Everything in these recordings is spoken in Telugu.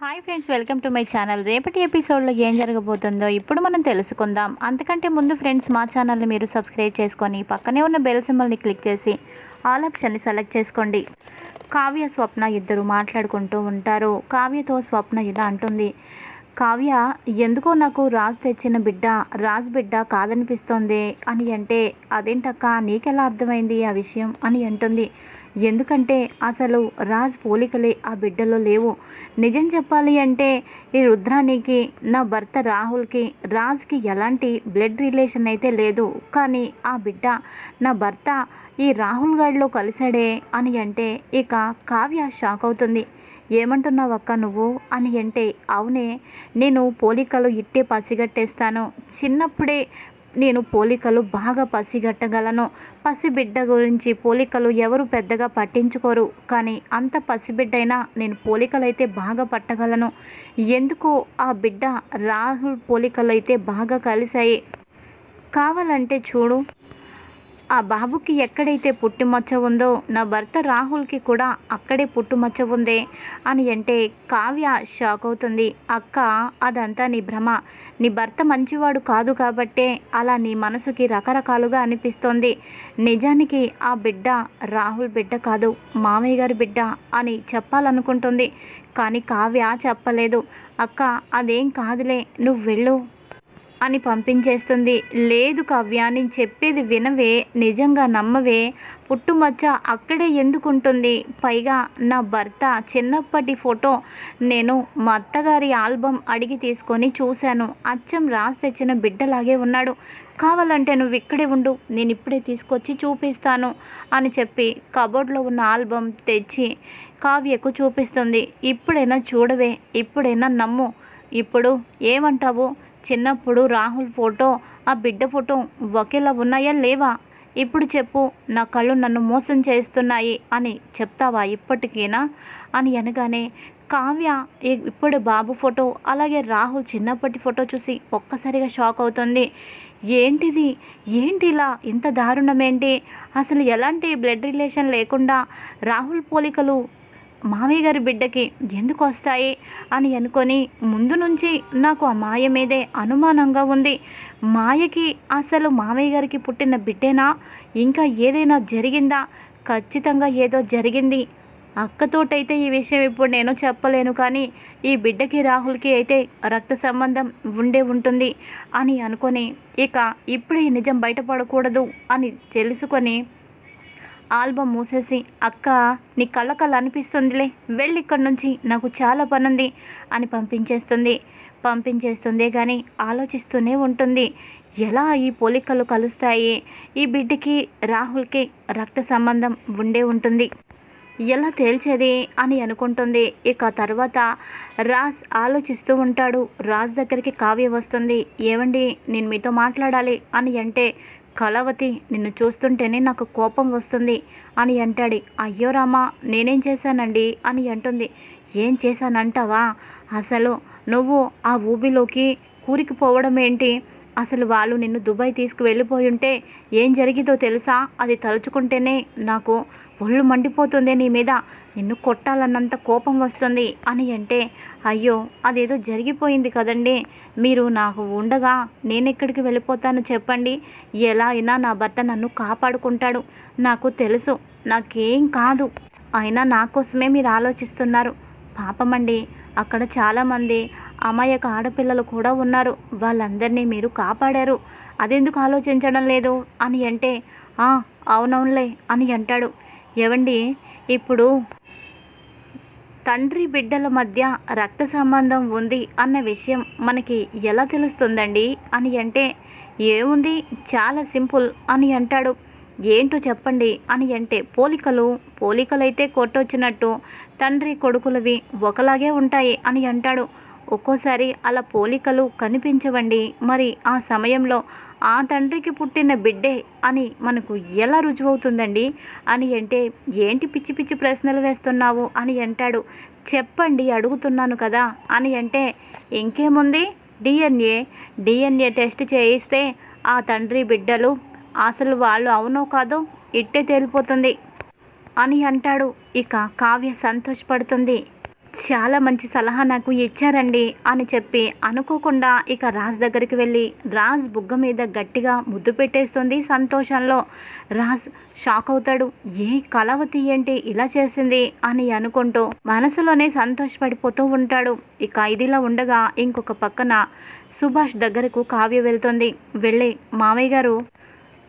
Hi friends welcome to my channel. రేపటి ఎపిసోడ్లో ఏం జరగబోతుందో ఇప్పుడు మనం తెలుసుకుందాం. అంతకంటే ముందు ఫ్రెండ్స్ మా ఛానల్ని మీరు సబ్స్క్రైబ్ చేసుకొని పక్కనే ఉన్న బెల్ సింబల్ని క్లిక్ చేసి ఆల్ ఆప్షన్ని సెలెక్ట్ చేసుకోండి. కావ్య స్వప్న ఇద్దరు మాట్లాడుకుంటూ ఉంటారు. కావ్యతో స్వప్న ఇలా అంటుంది. కావ్య ఎందుకో నాకు రాజు తెచ్చిన బిడ్డ రాజు బిడ్డ కాదనిపిస్తోంది అని అంటే అదేంటక్క నీకెలా అర్థమైంది ఆ విషయం అని అంటుంది. ఎందుకంటే అసలు రాజ్ పోలికలే ఆ బిడ్డలో లేవు. నిజం చెప్పాలి అంటే ఈ రుద్రానికి నా భర్త రాహుల్కి రాజ్కి ఎలాంటి బ్లడ్ రిలేషన్ అయితే లేదు. కానీ ఆ బిడ్డ నా భర్త ఈ రాహుల్ గాడిలో కలిశాడే అని అంటే ఇక కావ్య షాక్ అవుతుంది. ఏమంటున్నావు అక్క నువ్వు? అని అంటే అవునే నేను పోలికలు ఇట్టే పసిగట్టేస్తాను. చిన్నప్పుడే నేను పోలికలు బాగా పసిగట్టగలను. పసిబిడ్డ గురించి పోలికలు ఎవరు పెద్దగా పట్టించుకోరు. కానీ అంత పసిబిడ్డైనా నేను పోలికలైతే బాగా పట్టగలను. ఎందుకో ఆ బిడ్డ రాహుల్ పోలికలు అయితే బాగా కలిశాయి. కావాలంటే చూడు. ఆ బాబుకి ఎక్కడైతే పుట్టుమచ్చ ఉందో నా భర్త రాహుల్కి కూడా అక్కడే పుట్టుమచ్చ ఉందే అని అంటే కావ్య షాక్ అవుతుంది. అక్క అదంతా నీ భ్రమ. నీ భర్త మంచివాడు కాదు కాబట్టే అలా నీ మనసుకి రకరకాలుగా అనిపిస్తోంది. నిజానికి ఆ బిడ్డ రాహుల్ బిడ్డ కాదు మామయ్య గారి బిడ్డ అని చెప్పాలనుకుంటుంది. కానీ కావ్య చెప్పలేదు. అక్క అదేం కాదులే నువ్వు వెళ్ళు. అని పంపించేస్తుంది. లేదు కావ్య నేను చెప్పేది వినవే నిజంగా నమ్మవే. పుట్టుమచ్చ అక్కడే ఎందుకుంటుంది? పైగా నా భర్త చిన్నప్పటి ఫోటో నేను మా అత్తగారి ఆల్బమ్ అడిగి తీసుకొని చూశాను. అచ్చం రాసి తెచ్చిన బిడ్డలాగే ఉన్నాడు. కావాలంటే నువ్వు ఇక్కడే ఉండు నేను ఇప్పుడే తీసుకొచ్చి చూపిస్తాను అని చెప్పి కబోర్డ్లో ఉన్న ఆల్బమ్ తెచ్చి కావ్యకు చూపిస్తుంది. ఇప్పుడైనా చూడవే ఇప్పుడైనా నమ్ము. ఇప్పుడు ఏమంటావు? చిన్నప్పుడు రాహుల్ ఫోటో ఆ బిడ్డ ఫోటో ఒకేలా ఉన్నాయా లేవా? ఇప్పుడు చెప్పు నా కళ్ళు నన్ను మోసం చేస్తున్నాయి అని చెప్తావా ఇప్పటికీనా? అని అనగానే కావ్య ఇప్పుడు బాబు ఫోటో అలాగే రాహుల్ చిన్నప్పటి ఫోటో చూసి ఒక్కసారిగా షాక్ అవుతుంది. ఏంటిది? ఏంటి ఇలా ఇంత దారుణమేంటి? అసలు ఎలాంటి బ్లడ్ రిలేషన్ లేకుండా రాహుల్ పోలికలు మామయ్య గారి బిడ్డకి ఎందుకు వస్తాయి అని అనుకొని ముందు నుంచి నాకు ఆ మాయ మీదే అనుమానంగా ఉంది. మాయకి అసలు మామయ్య గారికి పుట్టిన బిడ్డేనా? ఇంకా ఏదైనా జరిగిందా? ఖచ్చితంగా ఏదో జరిగింది. అక్కతోటైతే ఈ విషయం ఇప్పుడు నేను చెప్పలేను కానీ ఈ బిడ్డకి రాహుల్కి అయితే రక్త సంబంధం ఉండే ఉంటుంది అని అనుకొని ఇక ఇప్పుడే నిజం బయటపడకూడదు అని తెలుసుకొని ఆల్బమ్ మూసేసి అక్క నీ కళ్ళ కళ్ళ అనిపిస్తుందిలే వెళ్ళి ఇక్కడి నుంచి నాకు చాలా పనుంది అని పంపించేస్తుంది. పంపించేస్తుంది కానీ ఆలోచిస్తూనే ఉంటుంది. ఎలా ఈ పోలికలు కలుస్తాయి? ఈ బిడ్డకి రాహుల్కి రక్త సంబంధం ఉండే ఉంటుంది. ఎలా తేల్చేది అని అనుకుంటుంది. ఇక తర్వాత రాజ్ ఆలోచిస్తూ ఉంటాడు. రాజ్ దగ్గరికి కావ్య వస్తుంది. ఏవండి నేను మీతో మాట్లాడాలి అని అంటే కళావతి నిన్ను చూస్తుంటేనే నాకు కోపం వస్తుంది అని అంటాడు. అయ్యో రామా నేనేం చేశానండి? అని అంటుంది. ఏం చేశానంటావా? అసలు నువ్వు ఆ ఊబిలోకి కూరికిపోవడం ఏంటి అసలు వాళ్ళు నిన్ను దుబాయ్ తీసుకువెళ్ళిపోయి ఉంటే ఏం జరిగిందో తెలుసా? అది తలుచుకుంటేనే నాకు ఒళ్ళు మండిపోతుంది నీ మీద. నిన్ను కొట్టాలన్నంత కోపం వస్తుంది అని అంటే అయ్యో అదేదో జరిగిపోయింది కదండి. మీరు నాకు ఉండగా నేనెక్కడికి వెళ్ళిపోతాను చెప్పండి. ఎలా అయినా నా భర్త నన్ను కాపాడుకుంటాడు. నాకు తెలుసు నాకేం కాదు. అయినా నా కోసమే మీరు ఆలోచిస్తున్నారు. పాపమండి అక్కడ చాలామంది అమాయక ఆడపిల్లలు కూడా ఉన్నారు. వాళ్ళందరినీ మీరు కాపాడారు. అదెందుకు ఆలోచించడం లేదు? అని అంటే "ఆ, అవునవునులే అని అంటాడు. ఏవండి? ఇప్పుడు తండ్రి బిడ్డల మధ్య రక్త సంబంధం ఉంది అన్న విషయం మనకి ఎలా తెలుస్తుందండి? అని అంటే ఏముంది? చాలా సింపుల్ అని అంటాడు. ఏంటో చెప్పండి? అని అంటే పోలికలు పోలికలైతే కొట్టొచ్చినట్టు తండ్రి కొడుకులవి ఒకలాగే ఉంటాయి అని అంటాడు. ఒక్కోసారి అలా పోలికలు కనిపించవండి. మరి ఆ సమయంలో ఆ తండ్రికి పుట్టిన బిడ్డే అని మనకు ఎలా రుజువవుతుందండి? అని అంటే ఏంటి పిచ్చి పిచ్చి ప్రశ్నలు వేస్తున్నావు? అని అంటాడు. చెప్పండి అడుగుతున్నాను కదా. అని అంటే ఇంకేముంది? డిఎన్ఏ డిఎన్ఏ టెస్ట్ చేయిస్తే ఆ తండ్రి బిడ్డలు అసలు వాళ్ళు అవునో కాదో ఇట్టే తేలిపోతుంది. అని అంటాడు. ఇక కావ్య సంతోషపడుతుంది. చాలా మంచి సలహా నాకు ఇచ్చారండి అని చెప్పి అనుకోకుండా ఇక రాజ్ దగ్గరికి వెళ్ళి రాజ్ బుగ్గ మీద గట్టిగా ముద్దు పెట్టేస్తుంది సంతోషంలో. రాజ్ షాక్ అవుతాడు. ఏ కలవతి ఏంటి ఇలా చేసింది? అని అనుకుంటూ మనసులోనే సంతోషపడిపోతూ ఉంటాడు. ఇక ఇదిలా ఉండగా ఇంకొక పక్కన సుభాష్ దగ్గరకు కావ్య వెళ్తుంది. వెళ్ళి మావయ్య గారు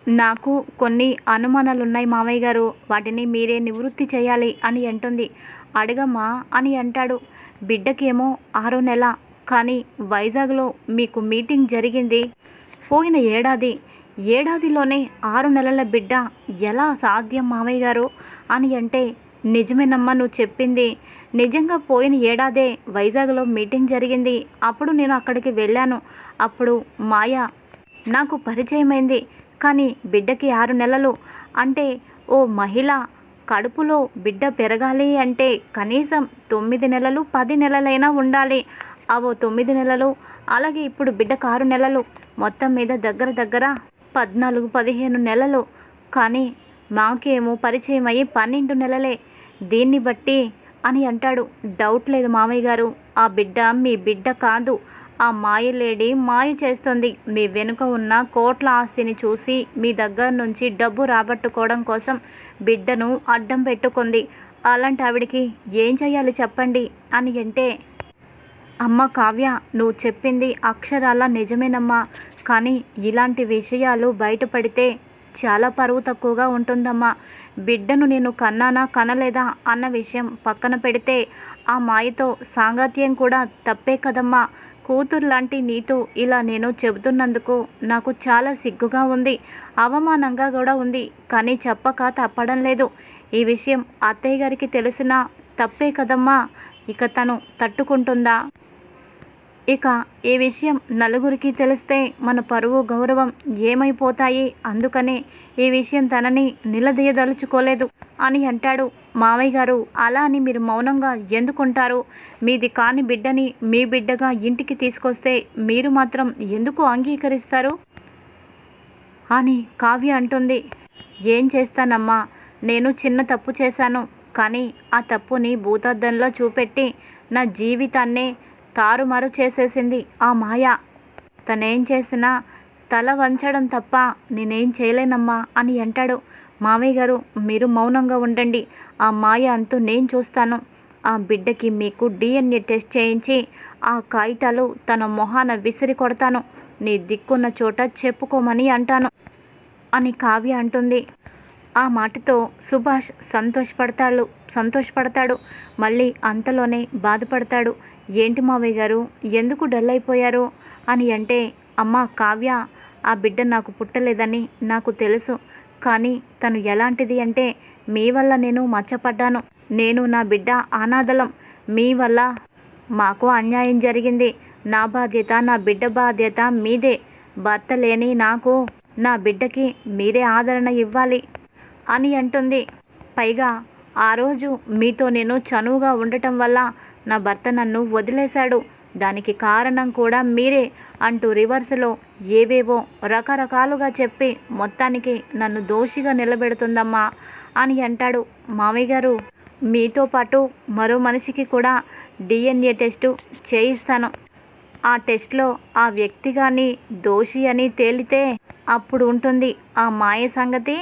నాకు కొన్ని అనుమానాలు ఉన్నాయి మావయ్య గారు. వాటిని మీరే నివృత్తి చేయాలి అని అంటుంది. అడగమ్మా అని అంటాడు. బిడ్డకేమో ఆరో నెల కానీ వైజాగ్లో మీకు మీటింగ్ జరిగింది. పోయిన ఏడాది ఏడాదిలోనే ఆరు నెలల బిడ్డ ఎలా సాధ్యం మామయ్య గారు అని అంటే నిజమేనమ్మా నువ్వు చెప్పింది. నిజంగా పోయిన ఏడాదే వైజాగ్లో మీటింగ్ జరిగింది. అప్పుడు నేను అక్కడికి వెళ్ళాను. అప్పుడు మాయ నాకు పరిచయమైంది కానీ బిడ్డకి ఆరు నెలలు అంటే ఓ మహిళ కడుపులో బిడ్డ పెరగాలి అంటే కనీసం తొమ్మిది నెలలు పది నెలలైనా ఉండాలి. అవో తొమ్మిది నెలలు అలాగే ఇప్పుడు బిడ్డకు ఆరు నెలలు మొత్తం మీద దగ్గర దగ్గర పద్నాలుగు పదిహేను నెలలు. కానీ మాకేమో పరిచయం అయ్యి పన్నెండు నెలలే. దీన్ని బట్టి అని అంటాడు. డౌట్ లేదు మామయ్య గారు. ఆ బిడ్డ మీ బిడ్డ కాదు. ఆ మాయ లేడీ మాయ చేస్తుంది. మీ వెనుక ఉన్న కోట్ల ఆస్తిని చూసి మీ దగ్గర నుంచి డబ్బు రాబట్టుకోవడం కోసం బిడ్డను అడ్డం పెట్టుకుంది. అలాంటి ఆవిడికి ఏం చేయాలి చెప్పండి? అని అంటే అమ్మ కావ్య నువ్వు చెప్పింది అక్షరాల నిజమేనమ్మా. కానీ ఇలాంటి విషయాలు బయటపడితే చాలా పరువు తక్కువగా ఉంటుందమ్మా. బిడ్డను నేను కన్నానా కనలేదా అన్న విషయం పక్కన పెడితే ఆ మాయతో సాంగత్యం కూడా తప్పే కదమ్మా. కూతురు లాంటి నీతో ఇలా నేను చెబుతున్నందుకు నాకు చాలా సిగ్గుగా ఉంది. అవమానంగా కూడా ఉంది. కానీ చెప్పక తప్పడం లేదు. ఈ విషయం అత్తయ్య గారికి తెలిసినా తప్పే కదమ్మా. ఇక తను తట్టుకుంటుందా? ఇక ఈ విషయం నలుగురికి తెలిస్తే మన పరువు గౌరవం ఏమైపోతాయి? అందుకనే ఈ విషయం తనని నిలదీయదలుచుకోలేదు అని అంటాడు. మావయ్య గారు అలా అని మీరు మౌనంగా ఎందుకుంటారు? మీది కాని బిడ్డని మీ బిడ్డగా ఇంటికి తీసుకొస్తే మీరు మాత్రం ఎందుకు అంగీకరిస్తారు? అని కావ్య అంటుంది. ఏం చేస్తానమ్మా? నేను చిన్న తప్పు చేశాను. కానీ ఆ తప్పుని భూతద్దంలో చూపెట్టి నా జీవితాన్నే తారుమారు చేసేసింది ఆ మాయ. తనేం చేసినా తల వంచడం తప్ప నేనేం చేయలేనమ్మా అని అంటాడు. మామయ్య గారు మీరు మౌనంగా ఉండండి. ఆ మాయ అంతా నేను చూస్తాను. ఆ బిడ్డకి మీకు డిఎన్ఏ టెస్ట్ చేయించి ఆ కాగితాలు తన మొహాన విసిరి కొడతాను. నీ దిక్కున్న చోట చెప్పుకోమని అంటాను అని కావ్య అంటుంది. ఆ మాటతో సుభాష్ సంతోషపడతాడు సంతోషపడతాడు. మళ్ళీ అంతలోనే బాధపడతాడు. ఏంటి మావయ్య గారు ఎందుకు డల్ అయిపోయారు? అని అంటే అమ్మ కావ్య ఆ బిడ్డ నాకు పుట్టలేదని నాకు తెలుసు. కానీ తను ఎలాంటిది అంటే మీ వల్ల నేను మచ్చపడ్డాను. నేను నా బిడ్డ అనాథలం. మీ వల్ల మాకు అన్యాయం జరిగింది. నా బాధ్యత నా బిడ్డ బాధ్యత మీదే. భర్త లేని నాకు నా బిడ్డకి మీరే ఆదరణ ఇవ్వాలి అని అంటుంది. పైగా ఆ రోజు మీతో నేను చనువుగా ఉండటం వల్ల నా భర్త నన్ను వదిలేశాడు. దానికి కారణం కూడా మీరే అంటూ రివర్స్లో ఏవేవో రకరకాలుగా చెప్పి మొత్తానికి నన్ను దోషిగా నిలబెడుతుందమ్మా అని అంటాడు మామయ్య గారు. మీతో పాటు మరో మనిషికి కూడా డిఎన్ఏ టెస్టు చేయిస్తాను. ఆ టెస్ట్లో ఆ వ్యక్తి కానీ దోషి అని తేలితే అప్పుడు ఉంటుంది ఆ మాయ సంగతి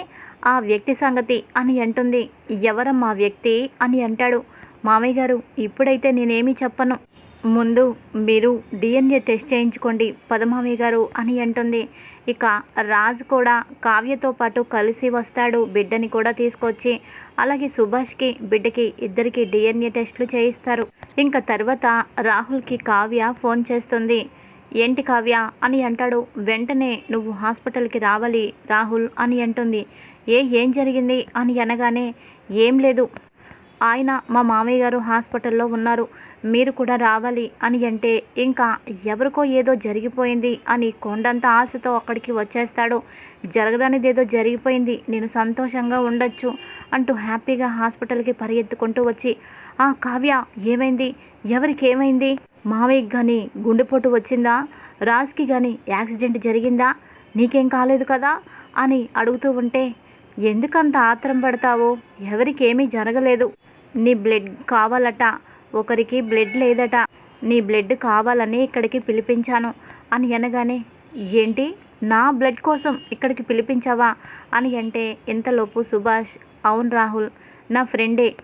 ఆ వ్యక్తి సంగతి అని అంటుంది. ఎవరమ్మా వ్యక్తి అని అంటాడు మామయ్య గారు. ఇప్పుడైతే నేనేమీ చెప్పను. ముందు మీరు డిఎన్ఏ టెస్ట్ చేయించుకోండి పదమామయ్య గారు అని అంటుంది. ఇక రాజు కూడా కావ్యతో పాటు కలిసి వస్తాడు బిడ్డని కూడా తీసుకొచ్చి. అలాగే సుభాష్కి బిడ్డకి ఇద్దరికి డిఎన్ఏ టెస్ట్లు చేయిస్తారు. ఇంకా తర్వాత రాహుల్కి కావ్య ఫోన్ చేస్తుంది. ఏంటి కావ్య అని అంటాడు. వెంటనే నువ్వు హాస్పిటల్కి రావాలి రాహుల్ అని అంటుంది. ఏ ఏం జరిగింది అని అనగానే ఏం లేదు. ఆయన మా మామయ్య గారు హాస్పిటల్లో ఉన్నారు. మీరు కూడా రావాలి అని అంటే ఇంకా ఎవరికో ఏదో జరిగిపోయింది అని కొండంత ఆశతో అక్కడికి వచ్చేస్తాడు. జరగడానిది ఏదో జరిగిపోయింది. నేను సంతోషంగా ఉండొచ్చు అంటూ హ్యాపీగా హాస్పిటల్కి పరిగెత్తుకుంటూ వచ్చి ఆ కావ్య ఏమైంది? ఎవరికి ఏమైంది? మావయ్యకి కానీ గుండెపోటు వచ్చిందా? రాజ్కి కానీ యాక్సిడెంట్ జరిగిందా? నీకేం కాలేదు కదా? అని అడుగుతూ ఉంటే ఎందుకంత ఆత్రం పడతావు? ఎవరికేమీ జరగలేదు. నీ బ్లడ్ కావాలట. ఒకరికి బ్లడ్ లేదట. నీ బ్లడ్ కావాలని ఇక్కడికి పిలిపించాను. అని అనగానే ఏంటి? నా బ్లడ్ కోసం ఇక్కడికి పిలిపించావా? అని అంటే ఇంతలోపు సుభాష్ అవును రాహుల్ నా ఫ్రెండే.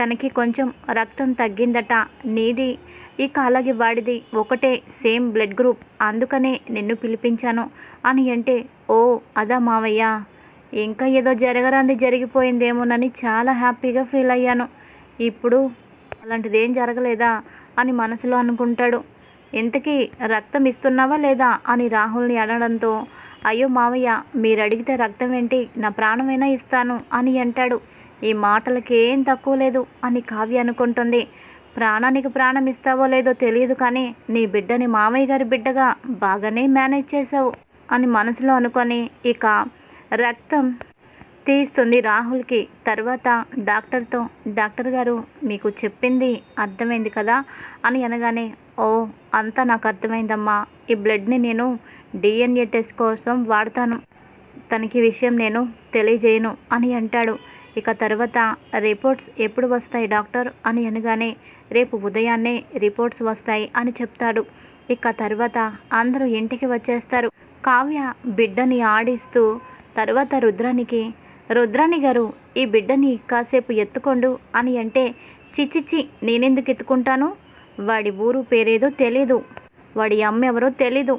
తనకి కొంచెం రక్తం తగ్గిందట. నీది ఇక అలాగే వాడిది ఒకటే సేమ్ బ్లడ్ గ్రూప్. అందుకనే నిన్ను పిలిపించాను. అని అంటే ఓ అదా మావయ్య. ఇంకా ఏదో జరగరాంది జరిగిపోయిందేమోనని చాలా హ్యాపీగా ఫీల్ అయ్యాను. ఇప్పుడు అలాంటిది ఏం జరగలేదా అని మనసులో అనుకుంటాడు. ఇంతకీ రక్తం ఇస్తున్నావా లేదా అని రాహుల్ని అడగడంతో అయ్యో మావయ్య మీరు అడిగితే రక్తం ఏంటి నా ప్రాణమైనా ఇస్తాను అని అంటాడు. ఈ మాటలకి ఏం తక్కువ లేదు అని కావ్య అనుకుంటుంది. ప్రాణానికి ప్రాణం ఇస్తావో లేదో తెలియదు కానీ నీ బిడ్డని మామయ్య గారి బిడ్డగా బాగానే మేనేజ్ చేసావు అని మనసులో అనుకొని ఇక రక్తం తీస్తుంది రాహుల్కి. తర్వాత డాక్టర్తో డాక్టర్ గారు మీకు చెప్పింది అర్థమైంది కదా? అని అనగానే ఓ అంతా నాకు అర్థమైందమ్మా. ఈ బ్లడ్ని నేను డిఎన్ఏ టెస్ట్ కోసం వాడతాను. తనకి విషయం నేను తెలియజేయను అని అంటాడు. ఇక తర్వాత రిపోర్ట్స్ ఎప్పుడు వస్తాయి డాక్టర్? అని అనగానే రేపు ఉదయాన్నే రిపోర్ట్స్ వస్తాయి అని చెప్తాడు. ఇక తర్వాత అందరూ ఇంటికి వచ్చేస్తారు. కావ్య బిడ్డని ఆడిస్తూ తర్వాత రుద్రానికి రుద్రాణి గారు ఈ బిడ్డని కాసేపు ఎత్తుకోండు అని అంటే చిచ్చిచ్చి నేనెందుకు ఎత్తుకుంటాను? వాడి ఊరు పేరేదో తెలీదు. వాడి అమ్మ ఎవరో తెలీదు.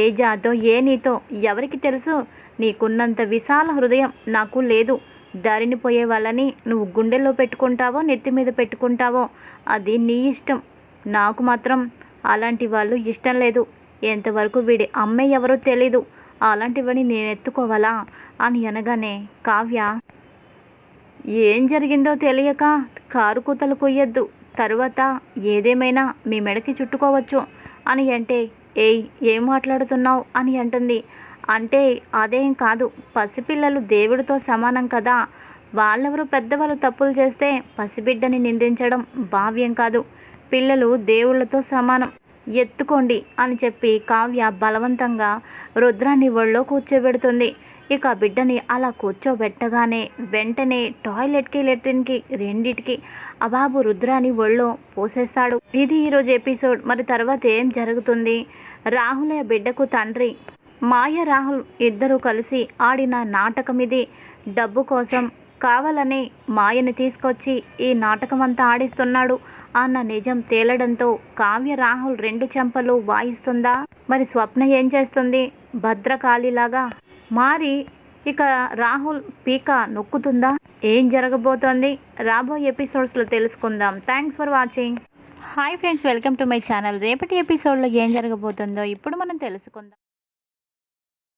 ఏ జాతో ఏ నీతో ఎవరికి తెలుసు? నీకున్నంత విశాల హృదయం నాకు లేదు. దారిని పోయే వాళ్ళని నువ్వు గుండెల్లో పెట్టుకుంటావో నెత్తి మీద పెట్టుకుంటావో అది నీ ఇష్టం. నాకు మాత్రం అలాంటి వాళ్ళు ఇష్టం లేదు. ఎంతవరకు వీడి అమ్మే ఎవరో తెలీదు. అలాంటివని నేను ఎత్తుకోవాలా అని అనగానే కావ్య ఏం జరిగిందో తెలియక కారు కూతలు కొయ్యొద్దు. తరువాత ఏదేమైనా మీ మెడకి చుట్టుకోవచ్చు. అని అంటే ఏయ్ ఏం మాట్లాడుతున్నావు? అని అంటుంది. అంటే అదేం కాదు. పసిపిల్లలు దేవుడితో సమానం కదా. వాళ్ళెవరు పెద్దవాళ్ళు తప్పులు చేస్తే పసిబిడ్డని నిందించడం భావ్యం కాదు. పిల్లలు దేవుళ్ళతో సమానం. ఎత్తుకోండి అని చెప్పి కావ్య బలవంతంగా రుద్రాన్ని ఒళ్ళో కూర్చోబెడుతుంది. ఇక బిడ్డని అలా కూర్చోబెట్టగానే వెంటనే టాయిలెట్కి లెట్రిన్కి రెండిటికి అబాబు రుద్రాని ఒళ్ళో పోసేస్తాడు. ఇది ఈరోజు ఎపిసోడ్. మరి తర్వాత ఏం జరుగుతుంది? రాహులే బిడ్డకు తండ్రి మాయ రాహుల్ ఇద్దరూ కలిసి ఆడిన నాటకం ఇది డబ్బు కోసం కావాలని మాయని తీసుకొచ్చి ఈ నాటకం అంతా ఆడిస్తున్నాడు అన్న నిజం తేలడంతో కావ్య రాహుల్ రెండు చెంపలు వాయిస్తుందా? మరి స్వప్న ఏం చేస్తుంది? భద్రకాళిలాగా మారి ఇక రాహుల్ పీక నొక్కుతుందా? ఏం జరగబోతోంది? రాబోయే ఎపిసోడ్స్లో తెలుసుకుందాం. Thanks for watching. Hi friends welcome to my channel. రేపటి ఎపిసోడ్లో ఏం జరగబోతుందో ఇప్పుడు మనం తెలుసుకుందాం.